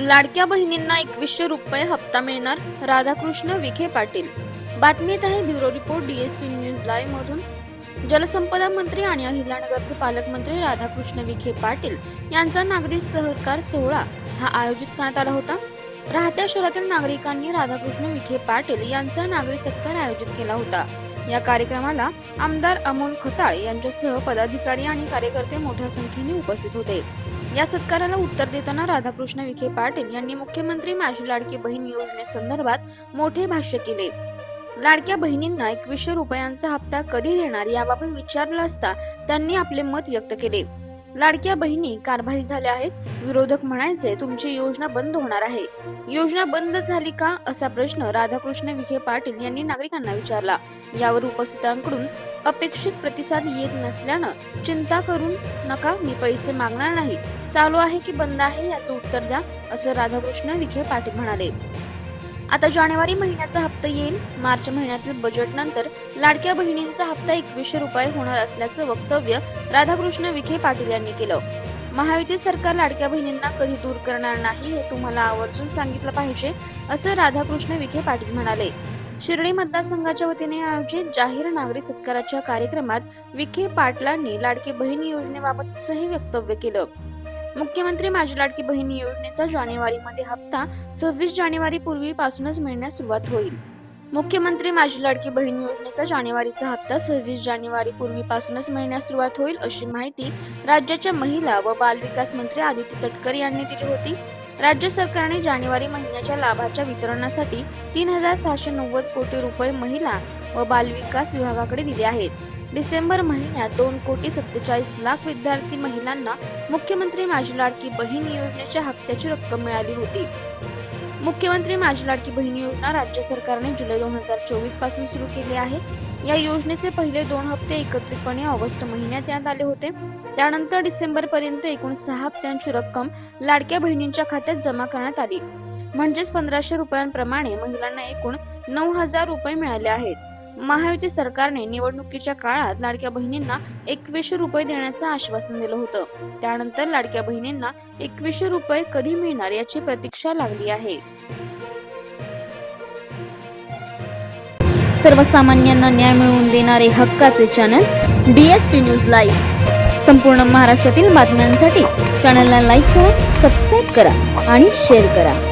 लाडक्या बहिणींना एकवीसशे रुपये हप्ता मिळणार राधाकृष्ण विखे पाटील. बातमीत आहे bureau report DSP news live मधून. जलसंपदा मंत्री आणि अहिल्यानगरचे पालकमंत्री राधाकृष्ण विखे पाटील यांचा नागरिक सहकार सोहळा हा आयोजित करण्यात आला होता. राहत्या शहरातील नागरिकांनी राधाकृष्ण विखे पाटील यांचा नागरिक सत्कार आयोजित केला होता. या कार्यक्रमाला आमदार अमोल खताळ यांच्यासह पदाधिकारी आणि कार्यकर्ते मोठ्या संख्येने उपस्थित होते. या सत्काराला उत्तर देताना राधाकृष्ण विखे पाटील यांनी मुख्यमंत्री माझी लाडकी बहीण योजनेसंदर्भात मोठे भाष्य केले. लाडक्या बहिणींना एकवीसशे रुपयांचा हप्ता कधी देणार याबाबत विचारलं असता त्यांनी आपले मत व्यक्त केले. लाडक्या बहिणी कारभारी झाल्या आहेत. विरोधक म्हणायचे तुमची योजना बंद होणार आहे. योजना बंद झाली का? असा प्रश्न राधाकृष्ण विखे पाटील यांनी नागरिकांना विचारला. यावर उपस्थितांकडून अपेक्षित प्रतिसाद येत नसल्यानं चिंता करून नका मी पैसे मागणार नाही. चालू आहे की बंद आहे याचं उत्तर द्या असं राधाकृष्ण विखे पाटील म्हणाले. आता जानेवारी महिन्याचा हप्ता येईल. मार्च महिन्यातील बजेट नंतर लाडक्या बहिणींचा हप्ता एकवीसशे रुपये होणार असल्याचं वक्तव्य राधाकृष्ण विखे पाटील यांनी केलं. महायुती सरकार लाडक्या बहिणींना कधी दूर करणार नाही हे तुम्हाला आवर्जून सांगितलं पाहिजे असं राधाकृष्ण विखे पाटील म्हणाले. शिर्डी मतदारसंघाच्या वतीने आयोजित जाहीर नागरिक सत्काराच्या कार्यक्रमात विखे पाटलांनी लाडकी बहीण योजनेबाबतचंही वक्तव्य केलं. मुख्यमंत्री माझी लाडकी बहीण योजनेचा जानेवारीमध्ये हप्ता सव्वीस जानेवारी पूर्वीपासूनच मिळण्यास सुरुवात होईल. मुख्यमंत्री माझी लाडकी बहीण योजनेचा जानेवारीचा हप्ता सव्वीस जानेवारी पूर्वीपासूनच मिळण्यास सुरुवात होईल अशी माहिती राज्याच्या महिला व बालविकास मंत्री आदित्य तटकरे यांनी दिली होती. राज्य सरकारने जानेवारी महिन्याच्या लाभाच्या वितरणासाठी तीन हजार सहाशे नव्वद कोटी रुपये महिला व बालविकास विभागाकडे दिले आहेत. डिसेंबर महिन्यात दोन कोटी सत्तेचाळीस लाख विद्यार्थी महिलांना मुख्यमंत्री माझी लाडकी बहीण योजनेच्या हप्त्याची रक्कम मिळाली होती. मुख्यमंत्री माझी लाडकी बहीण योजना राज्य सरकारने जुलै दोन हजार चोवीसपासून सुरू केली आहे. या योजनेचे पहिले दोन हप्ते एकत्रितपणे ऑगस्ट महिन्यात देण्यात आले होते. त्यानंतर डिसेंबर पर्यंत एकूण सहा हप्त्यांची रक्कम लाडक्या बहिणींच्या खात्यात जमा करण्यात आली. म्हणजेच पंधराशे रुपयांप्रमाणे महिलांना एकूण नऊ हजार रुपये मिळाले आहेत. महायुती सरकारने निवडणुकीच्या काळात लाडक्या बहिणींना एकवीसशे रुपये देण्याचं आश्वासन दिलं होतं. त्यानंतर लाडक्या बहिणींना एकवीसशे रुपये कधी मिळणार याची प्रतीक्षा लागली आहे. सर्वसामान्यांना न्याय मिळवून देणारे हक्काचे चॅनल डीएसपी न्यूज लाईव्ह संपूर्ण महाराष्ट्रातील बातम्यांसाठी चॅनलला लाईक करा सबस्क्राईब करा आणि शेअर करा.